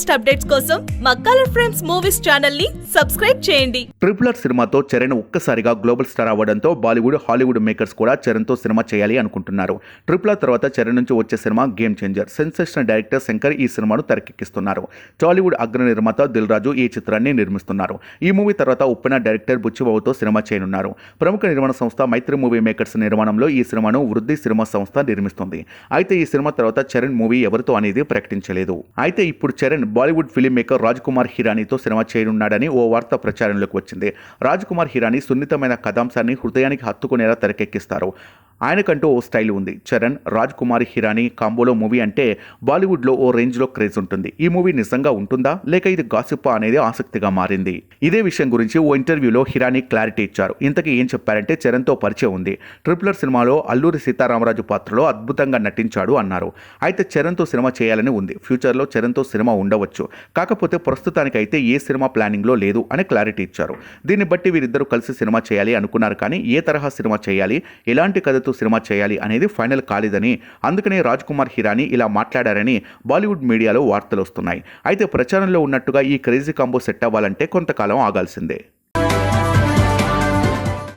Latest updates కోసం మా colour frames movies ఛానల్ని సబ్స్క్రైబ్ చేయండి. ట్రిపుల్ ఆర్ సినిమాతో చరణ్ ఒక్కసారిగా గ్లోబల్ స్టార్ అవ్వడంతో బాలీవుడ్ హాలీవుడ్ మేకర్స్ కూడా చరణ్తో సినిమా చేయాలి అనుకుంటున్నారు. ట్రిపుల్ ఆర్ తర్వాత చరణ్ నుంచి వచ్చే cinema game changer sensational director Shankar ఈ సినిమాను తెరకెక్కిస్తున్నారు. టాలీవుడ్ అగ్ర నిర్మాత దిల్ రాజు ఈ చిత్రాన్ని నిర్మిస్తున్నారు. ఈ మూవీ తర్వాత ఉప్పెన డైరెక్టర్ బుచ్చిబాబుతో సినిమా చేయనున్నారు. ప్రముఖ నిర్మాణ సంస్థ మైత్రి మూవీ మేకర్స్ నిర్మాణంలో ఈ సినిమాను వృద్ధి సినిమా సంస్థ నిర్మిస్తుంది. అయితే ఈ సినిమా తర్వాత చరణ్ మూవీ ఎవరితో అనేది ప్రకటించలేదు. అయితే ఇప్పుడు Charan Bollywood film maker Raj Kumar హిరానీతో సినిమా చేయనున్నాడని ఓ వార్త ప్రచారంలోకి వచ్చింది. రాజ్ కుమార్ హిరానీ సున్నితమైన కథాంశాన్ని హృదయానికి హత్తుకునేలా తెరకెక్కిస్తారు. ఆయనకంటూ ఓ స్టైల్ ఉంది. చరణ్ రాజ్ కుమార్ హిరానీ కాంబోలో మూవీ అంటే బాలీవుడ్లో ఓ రేంజ్లో క్రేజ్ ఉంటుంది. ఈ మూవీ నిజంగా ఉంటుందా? లేక ఇది గాసిప్పా అనేది ఆసక్తిగా మారింది? ఇదే విషయం గురించి ఓ ఇంటర్వ్యూలో హిరానీ క్లారిటీ ఇచ్చారు. ఇంతకీ ఏం చెప్పారంటే చరణ్తో పరిచయం ఉంది. ట్రిపులర్ సినిమాలో అల్లూరి సీతారామరాజు పాత్రలో అద్భుతంగా నటించాడు అన్నారు. అయితే చరణ్తో సినిమా చేయాలని ఉంది. ఫ్యూచర్లో చరణ్తో సినిమా ఉండవచ్చు. కాకపోతే ప్రస్తుతానికైతే ఏ సినిమా ప్లానింగ్లో లేదు అని క్లారిటీ ఇచ్చారు. దీన్ని బట్టి వీరిద్దరూ కలిసి సినిమా చేయాలి అనుకున్నారు కానీ ఏ తరహా సినిమా చేయాలి? ఎలాంటి కథతో సినిమా చేయాలి అనేది ఫైనల్ కాలేదని అందుకనే రాజ్ కుమార్ హిరానీ ఇలా మాట్లాడారని బాలీవుడ్ మీడియాలో వార్తలు వస్తున్నాయి. అయితే ప్రచారంలో ఉన్నట్టుగా ఈ క్రేజీ కాంబో సెట్ అవ్వాలంటే కొంతకాలం ఆగాల్సిందే.